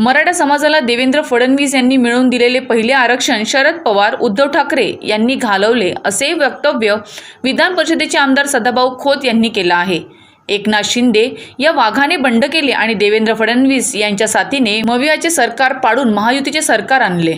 मराठा समाजाला देवेंद्र फडणवीस यांनी मिळवून दिलेले पहिले आरक्षण शरद पवार उद्धव ठाकरे यांनी घालवले असे वक्तव्य विधान परिषदेचे आमदार सदाभाऊ खोत यांनी केलं आहे. एकनाथ शिंदे या वाघाने बंड केले आणि देवेंद्र फडणवीस यांच्या साथीने मवियाचे सरकार पाडून महायुतीचे सरकार आणले.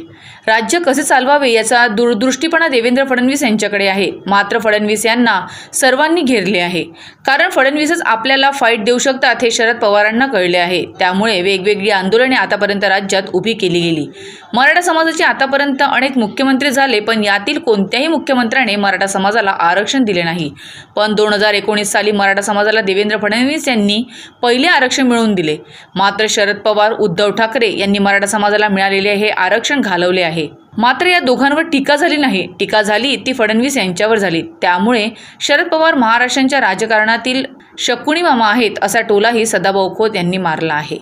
राज्य कसे चालवावे याचा दूरदृष्टीपणा देवेंद्र फडणवीस यांच्याकडे आहे. मात्र फडणवीस यांना सर्वांनी घेरले आहे. कारण फडणवीसच आपल्याला फाईट देऊ शकतात हे शरद पवारांना कळले आहे. त्यामुळे वेगवेगळी आंदोलने आतापर्यंत राज्यात उभी केली गेली. मराठा समाजाचे आतापर्यंत अनेक मुख्यमंत्री झाले पण यातील कोणत्याही मुख्यमंत्र्याने मराठा समाजाला आरक्षण दिले नाही. पण दोन हजार एकोणीस साली मराठा समाजाला देवेंद्र फडणवीस यांनी पहिले आरक्षण मिळवून दिले. मात्र शरद पवार उद्धव ठाकरे यांनी मराठा समाजाला मिळालेले हे आरक्षण घालवले आहे. मात्र या दोघांवर टीका झाली नाही. टीका झाली ती फडणवीस यांच्यावर झाली. त्यामुळे शरद पवार महाराष्ट्राच्या राजकारणातील शकुणी मामा आहेत असा टोलाही सदाभाऊ खोत यांनी मारला आहे.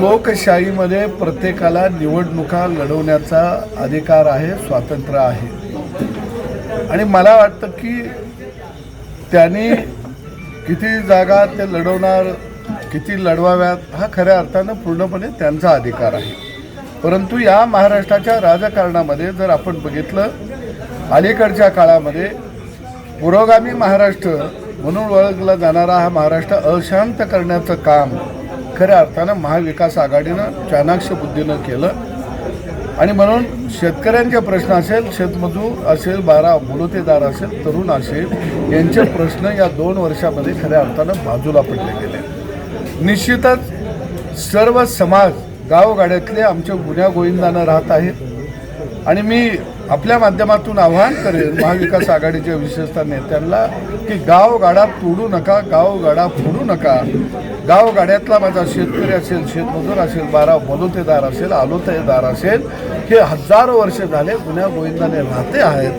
लोकशाहीमध्ये प्रत्येकाला निवडणुका लढवण्याचा अधिकार आहे स्वातंत्र्य आहे. आणि मला वाटतं की त्यांनी किती जागा ते लढवणार किती लढवाव्यात हा खऱ्या अर्थानं पूर्णपणे त्यांचा अधिकार आहे. परंतु या महाराष्ट्राच्या राजकारणामध्ये जर आपण बघितलं अलीकडच्या काळामध्ये पुरोगामी महाराष्ट्र म्हणून ओळखला जाणारा हा महाराष्ट्र अशांत करण्याचं काम खऱ्या अर्थानं महाविकास आघाडीनं चाणाक्ष बुद्धीनं केलं. आणि म्हणून शेतकऱ्यांचे प्रश्न असेल शेतमजूर असेल बारा बोलतेदार असेल तरुण असेल यांचे प्रश्न या दोन वर्षामध्ये खऱ्या अर्थानं बाजूला पडले गेले. निश्चितच सर्व समाज गावगाड्यातले आमच्या गुन्ह्या गोविंदानं राहत आहेत. आणि मी आपल्या माध्यमातून आवाहन करेल महाविकास आघाडीच्या विशेषतः नेत्यांना की गावगाडा तोडू नका गावगाडा फोडू नका. गावगाड्यातला माझा शेतकरी असेल शेतमजूर असेल बारा बलुतेदार असेल आलोतेदार असेल हे हजारो वर्ष झाले गुन्ह्या गोविंदाने राहते आहेत.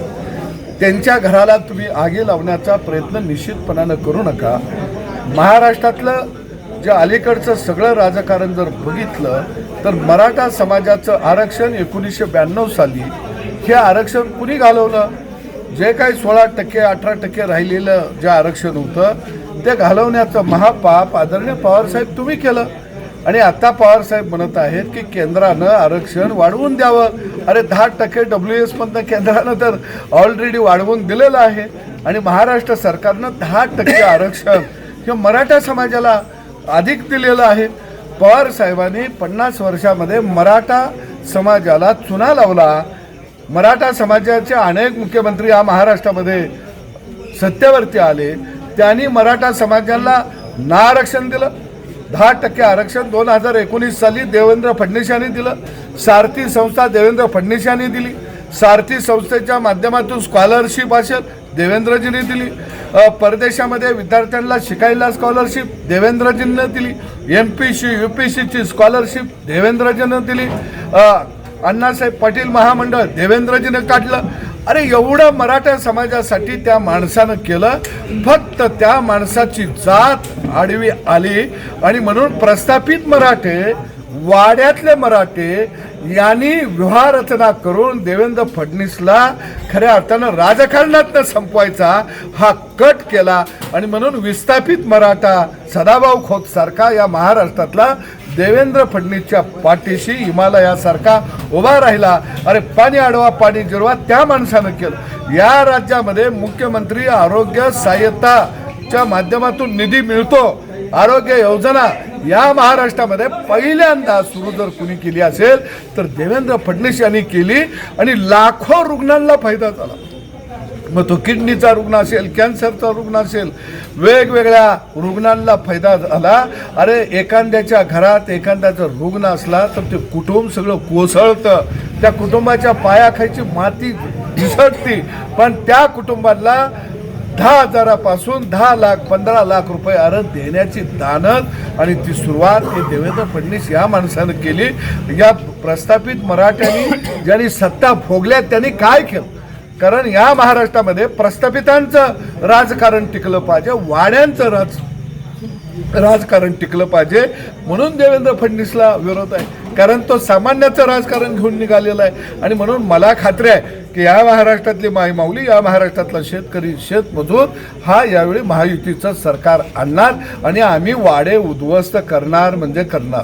त्यांच्या घराला तुम्ही आगी लावण्याचा प्रयत्न निश्चितपणानं करू नका. महाराष्ट्रातलं जे अलीकडचं सगळं राजकारण जर बघितलं तर मराठा समाजाचं आरक्षण एकोणीसशे ब्याण्णव साली हे आरक्षण कुणी घालवलं? जे काही सोळा टक्के अठरा टक्के राहिलेलं जे आरक्षण होतं ते घालवण्याचं महापाप आदरणीय पवारसाहेब तुम्ही केलं. आणि आता पवारसाहेब म्हणत आहेत की केंद्रानं आरक्षण वाढवून द्यावं. अरे दहा टक्के डब्ल्यू एसमधनं केंद्रानं तर ऑलरेडी वाढवून दिलेलं आहे. आणि महाराष्ट्र सरकारनं दहा टक्के आरक्षण हे मराठा समाजाला अधिक दिलेलं आहे. पवार साहेबांनी पन्नास वर्षामध्ये मराठा समाजाला चुना लावला. मराठा समाजाचे अनेक मुख्यमंत्री या महाराष्ट्रामध्ये सत्तेवरती आले. त्यांनी मराठा समाजाला ना आरक्षण दिलं. दहा टक्के आरक्षण दोन हजार एकोणीस साली देवेंद्र फडणवीस यांनी दिलं. सारथी संस्था देवेंद्र फडणवीस यांनी दिली. सारथी संस्थेच्या माध्यमातून स्कॉलरशिप असेल देवेंद्रजींनी दिली. परदेशामध्ये विद्यार्थ्यांना शिकायला स्कॉलरशिप देवेंद्रजींनी दिली. M P C U P सीची स्कॉलरशिप देवेंद्रजींनी दिली. अण्णासाहेब पाटील महामंडळ देवेंद्रजीनं काढलं. अरे एवढं मराठा समाजासाठी त्या माणसानं केलं. फक्त त्या माणसाची जात आडवी आली. आणि म्हणून प्रस्थापित मराठे वाड्यातले मराठे यांनी व्यवहारचना करून देवेंद्र फडणवीसला खऱ्या अर्थानं राजकारणातनं संपवायचा हा कट केला. आणि म्हणून विस्थापित मराठा सदाभाऊ खोत सारखा या महाराष्ट्रातला देवेंद्र फडणवीसच्या पाठीशी हिमालयासारखा उभा राहिला. अरे पाणी अडवा पाणी जिरवा त्या माणसानं केलं. या राज्यामध्ये मुख्यमंत्री आरोग्य सहाय्यताच्या माध्यमातून निधी मिळतो. आरोग्य योजना या महाराष्ट्रामध्ये पहिल्यांदा सुरू जर कुणी केली असेल तर देवेंद्र फडणवीस यांनी केली आणि लाखो रुग्णांना फायदा झाला. मग तो किडनीचा रुग्ण असेल कॅन्सरचा रुग्ण असेल वेगवेगळ्या रुग्णांना फायदा झाला. अरे एखाद्याच्या घरात एखाद्याचा रुग्ण असला तर ते कुटुंब सगळं कोसळतं. त्या कुटुंबाच्या पायाखायची माती घिसटती पण त्या कुटुंबाला दहा हजारापासून दहा लाख पंधरा लाख रुपये अर्ज देण्याची दानत आणि ती सुरुवात हे देवेंद्र फडणवीस या माणसानं केली. या प्रस्थापित मराठ्यांनी ज्यांनी सत्ता भोगल्या त्यांनी काय केलं? कारण या महाराष्ट्रामध्ये प्रस्थापितांचं राजकारण टिकलं पाहिजे वाड्यांचं राज राजकारण टिकलं पाहिजे. म्हणून देवेंद्र फडणवीसला विरोध आहे. कारण तो सामान्याचं राजकारण घेऊन निघालेला आहे. आणि म्हणून मला खात्री आहे की या महाराष्ट्रातली माई माऊली या महाराष्ट्रातला शेतकरी शेतमजूर हा यावेळी महायुतीचं सरकार आणणार आणि आम्ही वाडे उद्ध्वस्त करणार म्हणजे करणार.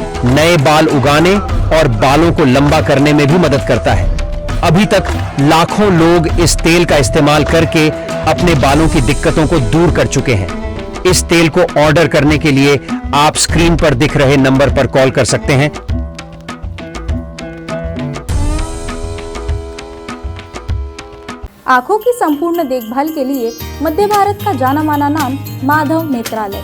नए बाल उगाने और बालों को लंबा करने में भी मदद करता है। अभी तक लाखों लोग इस तेल का इस्तेमाल करके अपने बालों की दिक्कतों को दूर कर चुके हैं। इस तेल को ऑर्डर करने के लिए आप स्क्रीन पर दिख रहे नंबर पर कॉल कर सकते हैं। आँखों की संपूर्ण देखभाल के लिए मध्य भारत का जाना माना नाम माधव नेत्रालय।